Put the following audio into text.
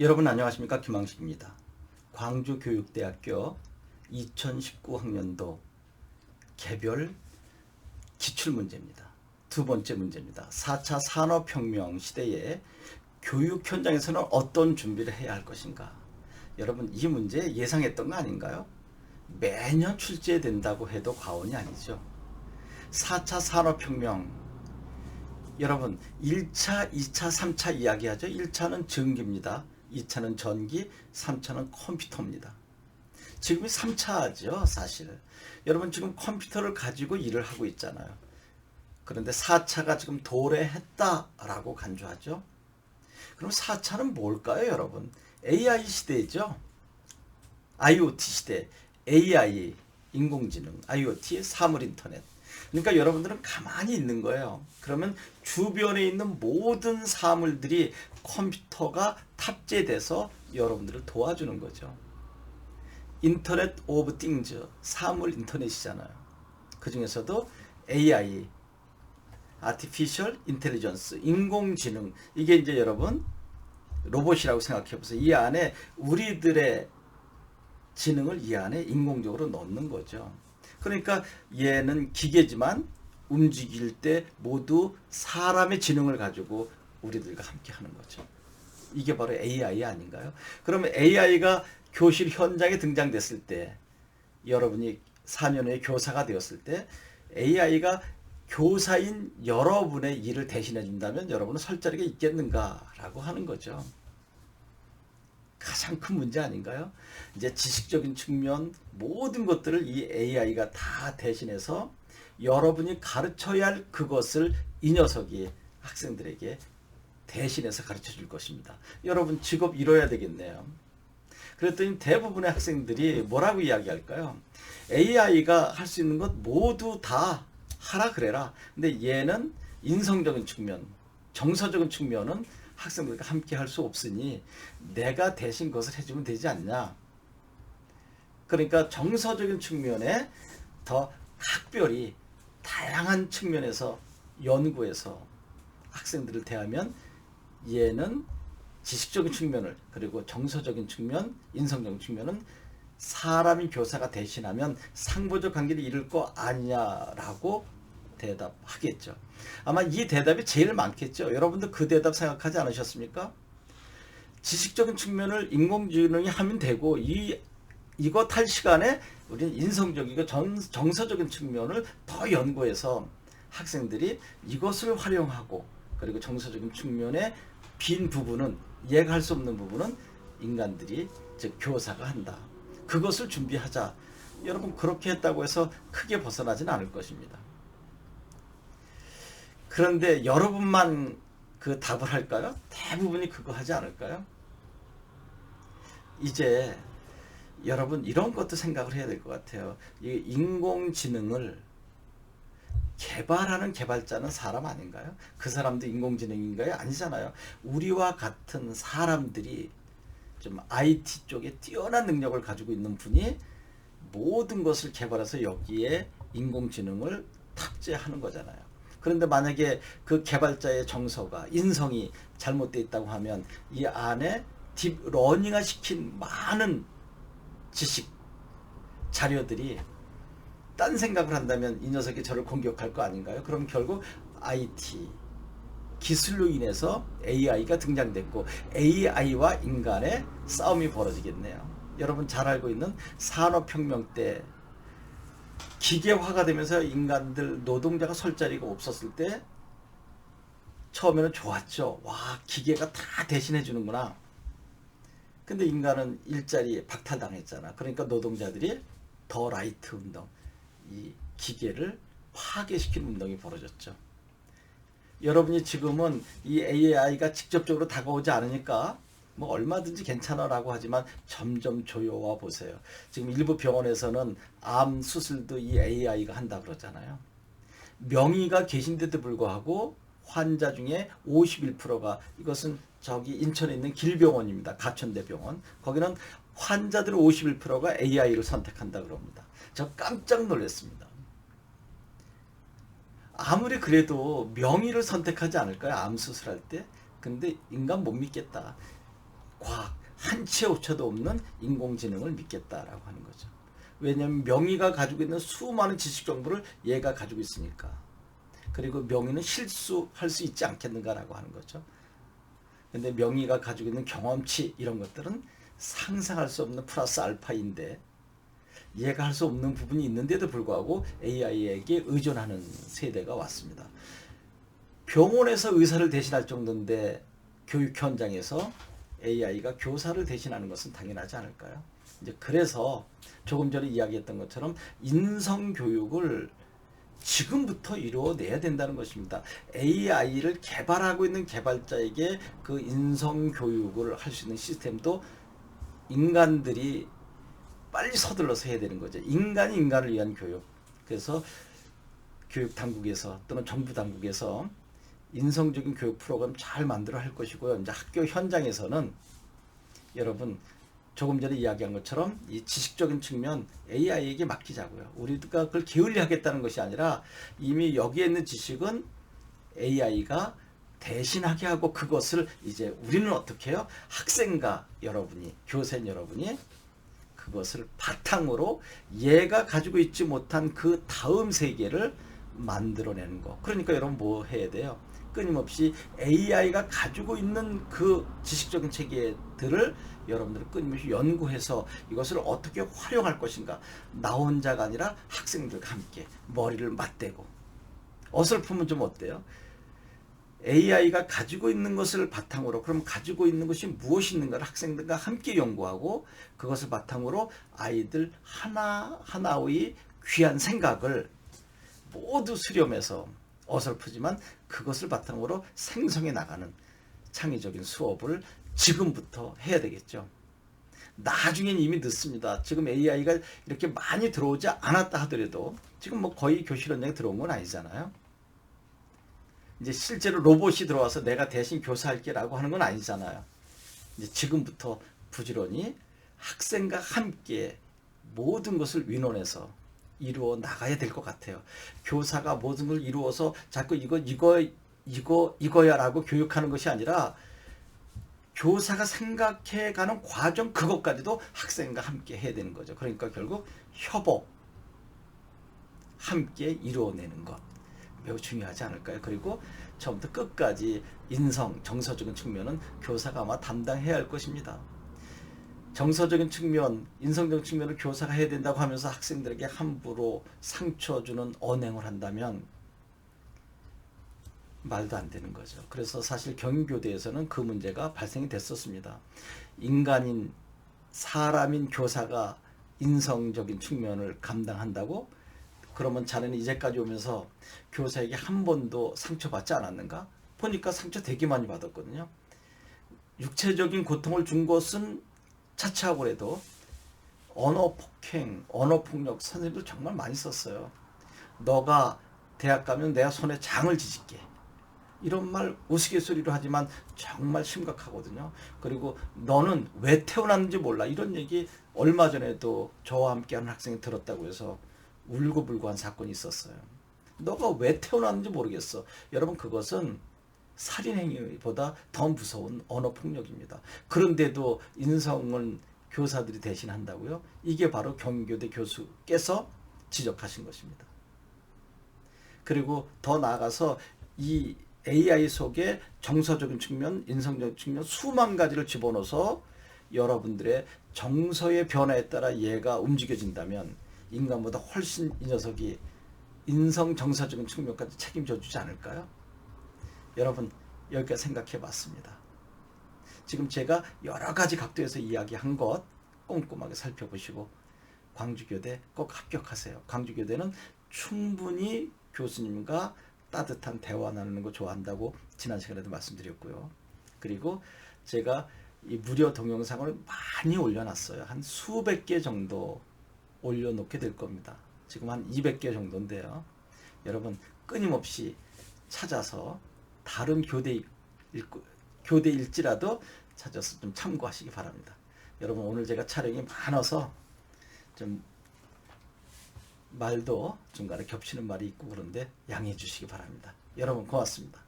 여러분 안녕하십니까 김항식입니다. 광주교육대학교 2019학년도 개별 기출문제입니다. 두 번째 문제입니다. 4차 산업혁명 시대에 교육 현장에서는 어떤 준비를 해야 할 것인가? 여러분 이 문제 예상했던 거 아닌가요? 매년 출제된다고 해도 과언이 아니죠. 4차 산업혁명 여러분 1차, 2차, 3차 이야기하죠. 1차는 전기입니다. 2차는 전기, 3차는 컴퓨터입니다. 지금이 3차죠, 사실. 여러분 지금 컴퓨터를 가지고 일을 하고 있잖아요. 그런데 4차가 지금 도래했다라고 간주하죠. 그럼 4차는 뭘까요, 여러분? AI 시대죠. IoT 시대, AI, 인공지능, IoT, 사물 인터넷. 그러니까 여러분들은 가만히 있는 거예요. 그러면 주변에 있는 모든 사물들이 컴퓨터가 탑재돼서 여러분들을 도와주는 거죠. 인터넷 오브 띵즈, 사물 인터넷이잖아요. 그 중에서도 AI, 아티피셜 인텔리전스, 인공지능 이게 이제 여러분 로봇이라고 생각해 보세요. 이 안에 우리들의 지능을 이 안에 인공적으로 넣는 거죠. 그러니까 얘는 기계지만 움직일 때 모두 사람의 지능을 가지고 우리들과 함께 하는 거죠. 이게 바로 AI 아닌가요? 그러면 AI가 교실 현장에 등장됐을 때 여러분이 4년 후에 교사가 되었을 때 AI가 교사인 여러분의 일을 대신해 준다면 여러분은 설 자리가 있겠는가라고 하는 거죠. 가장 큰 문제 아닌가요? 이제 지식적인 측면 모든 것들을 이 AI가 다 대신해서 여러분이 가르쳐야 할 그것을 이 녀석이 학생들에게 대신해서 가르쳐 줄 것입니다. 여러분 직업 잃어야 되겠네요. 그랬더니 대부분의 학생들이 뭐라고 이야기할까요? AI가 할 수 있는 것 모두 다 하라 그래라. 근데 얘는 인성적인 측면, 정서적인 측면은 학생들과 함께 할 수 없으니 내가 대신 그것을 해주면 되지 않냐. 그러니까 정서적인 측면에 더 각별히 다양한 측면에서 연구해서 학생들을 대하면 얘는 지식적인 측면을 그리고 정서적인 측면, 인성적인 측면은 사람이 교사가 대신하면 상보적 관계를 이룰 거 아니냐라고 대답하겠죠. 아마 이 대답이 제일 많겠죠. 여러분들 그 대답 생각하지 않으셨습니까? 지식적인 측면을 인공지능이 하면 되고 이 이것 할 시간에 우리는 인성적이고 정, 정서적인 측면을 더 연구해서 학생들이 이것을 활용하고 그리고 정서적인 측면의 빈 부분은 이해가 할 수 없는 부분은 인간들이 즉 교사가 한다. 그것을 준비하자. 여러분 그렇게 했다고 해서 크게 벗어나지는 않을 것입니다. 그런데 여러분만 그 답을 할까요? 대부분이 그거 하지 않을까요? 이제 여러분 이런 것도 생각을 해야 될 것 같아요. 이 인공지능을 개발하는 개발자는 사람 아닌가요? 그 사람도 인공지능인가요? 아니잖아요. 우리와 같은 사람들이 좀 IT 쪽에 뛰어난 능력을 가지고 있는 분이 모든 것을 개발해서 여기에 인공지능을 탑재하는 거잖아요. 그런데 만약에 그 개발자의 정서가 인성이 잘못되어 있다고 하면 이 안에 딥러닝화 시킨 많은 지식 자료들이 딴 생각을 한다면 이 녀석이 저를 공격할 거 아닌가요? 그럼 결국 IT 기술로 인해서 AI가 등장됐고 AI와 인간의 싸움이 벌어지겠네요. 여러분 잘 알고 있는 산업혁명 때 기계화가 되면서 인간들 노동자가 설 자리가 없었을 때 처음에는 좋았죠. 와 기계가 다 대신해 주는구나. 근데 인간은 일자리 박탈당했잖아. 그러니까 노동자들이 더 라이트 운동, 이 기계를 파괴시키는 운동이 벌어졌죠. 여러분이 지금은 이 AI가 직접적으로 다가오지 않으니까 뭐 얼마든지 괜찮아라고 하지만 점점 조여와 보세요. 지금 일부 병원에서는 암 수술도 이 AI가 한다 그러잖아요. 명의가 계신데도 불구하고 환자 중에 51%가 이것은 저기 인천에 있는 길병원입니다. 가천대 병원. 거기는 환자들 51%가 AI를 선택한다 그럽니다. 저 깜짝 놀랐습니다. 아무리 그래도 명의를 선택하지 않을까요? 암 수술할 때. 근데 인간 못 믿겠다. 과학 한채 오차도 없는 인공지능을 믿겠다라고 하는 거죠. 왜냐하면 명의가 가지고 있는 수많은 지식 정보를 얘가 가지고 있으니까. 그리고 명의는 실수할 수 있지 않겠는가라고 하는 거죠. 근데 명의가 가지고 있는 경험치 이런 것들은 상상할 수 없는 플러스 알파인데 얘가 할 수 없는 부분이 있는데도 불구하고 AI에게 의존하는 세대가 왔습니다. 병원에서 의사를 대신할 정도인데 교육 현장에서 AI가 교사를 대신하는 것은 당연하지 않을까요? 이제 그래서 조금 전에 이야기했던 것처럼 인성 교육을 지금부터 이루어내야 된다는 것입니다. AI를 개발하고 있는 개발자에게 그 인성 교육을 할 수 있는 시스템도 인간들이 빨리 서둘러서 해야 되는 거죠. 인간이 인간을 위한 교육. 그래서 교육 당국에서 또는 정부 당국에서 인성적인 교육 프로그램 잘 만들어 할 것이고요. 이제 학교 현장에서는 여러분 조금 전에 이야기한 것처럼 이 지식적인 측면 AI에게 맡기자고요. 우리가 그걸 게을리하겠다는 것이 아니라 이미 여기에 있는 지식은 AI가 대신하게 하고 그것을 이제 우리는 어떻게 해요? 학생과 여러분이 교생 여러분이 그것을 바탕으로 얘가 가지고 있지 못한 그 다음 세계를 만들어내는 거. 그러니까 여러분 뭐 해야 돼요? 끊임없이 AI가 가지고 있는 그 지식적인 체계들을 여러분들은 끊임없이 연구해서 이것을 어떻게 활용할 것인가. 나 혼자가 아니라 학생들과 함께 머리를 맞대고. 어설프면 좀 어때요? AI가 가지고 있는 것을 바탕으로 그럼 가지고 있는 것이 무엇이 있는가를 학생들과 함께 연구하고 그것을 바탕으로 아이들 하나 하나의 귀한 생각을 모두 수렴해서 어설프지만 그것을 바탕으로 생성해 나가는 창의적인 수업을 지금부터 해야 되겠죠. 나중엔 이미 늦습니다. 지금 AI가 이렇게 많이 들어오지 않았다 하더라도 지금 뭐 거의 교실 현장에 들어온 건 아니잖아요. 이제 실제로 로봇이 들어와서 내가 대신 교사할게라고 하는 건 아니잖아요. 이제 지금부터 부지런히 학생과 함께 모든 것을 위논해서 이루어 나가야 될 것 같아요. 교사가 모든 걸 이루어서 자꾸 이거 이거 이거 이거야라고 교육하는 것이 아니라 교사가 생각해가는 과정 그것까지도 학생과 함께 해야 되는 거죠. 그러니까 결국 협업 함께 이루어내는 것. 매우 중요하지 않을까요? 그리고 처음부터 끝까지 인성, 정서적인 측면은 교사가 아마 담당해야 할 것입니다. 정서적인 측면, 인성적인 측면을 교사가 해야 된다고 하면서 학생들에게 함부로 상처 주는 언행을 한다면 말도 안 되는 거죠. 그래서 사실 경교대에서는 그 문제가 발생이 됐었습니다. 인간인 사람인 교사가 인성적인 측면을 감당한다고 그러면 자네는 이제까지 오면서 교사에게 한 번도 상처받지 않았는가? 보니까 상처 되게 많이 받았거든요. 육체적인 고통을 준 것은 차치하고 해도 언어 폭행, 언어 폭력 선생님들 정말 많이 썼어요. 너가 대학 가면 내가 손에 장을 지질게. 이런 말 우스갯소리로 하지만 정말 심각하거든요. 그리고 너는 왜 태어났는지 몰라. 이런 얘기 얼마 전에도 저와 함께 하는 학생이 들었다고 해서 울고불고 한 사건이 있었어요. 너가 왜 태어났는지 모르겠어. 여러분 그것은 살인행위보다 더 무서운 언어폭력입니다. 그런데도 인성은 교사들이 대신한다고요? 이게 바로 경교대 교수께서 지적하신 것입니다. 그리고 더 나아가서 이 AI 속에 정서적인 측면, 인성적 측면 수만 가지를 집어넣어서 여러분들의 정서의 변화에 따라 얘가 움직여진다면 인간보다 훨씬 이 녀석이 인성 정서적인 측면까지 책임져 주지 않을까요? 여러분 여기까지 생각해 봤습니다. 지금 제가 여러 가지 각도에서 이야기한 것 꼼꼼하게 살펴보시고 광주교대 꼭 합격하세요. 광주교대는 충분히 교수님과 따뜻한 대화 나누는 거 좋아한다고 지난 시간에도 말씀드렸고요. 그리고 제가 이 무료 동영상을 많이 올려놨어요. 한 수백 개 정도 올려놓게 될 겁니다. 지금 한 200개 정도인데요. 여러분 끊임없이 찾아서 다른 교대 교대일지라도 찾아서 좀 참고하시기 바랍니다. 여러분 오늘 제가 촬영이 많아서 좀 말도 중간에 겹치는 말이 있고 그런데 양해해 주시기 바랍니다. 여러분 고맙습니다.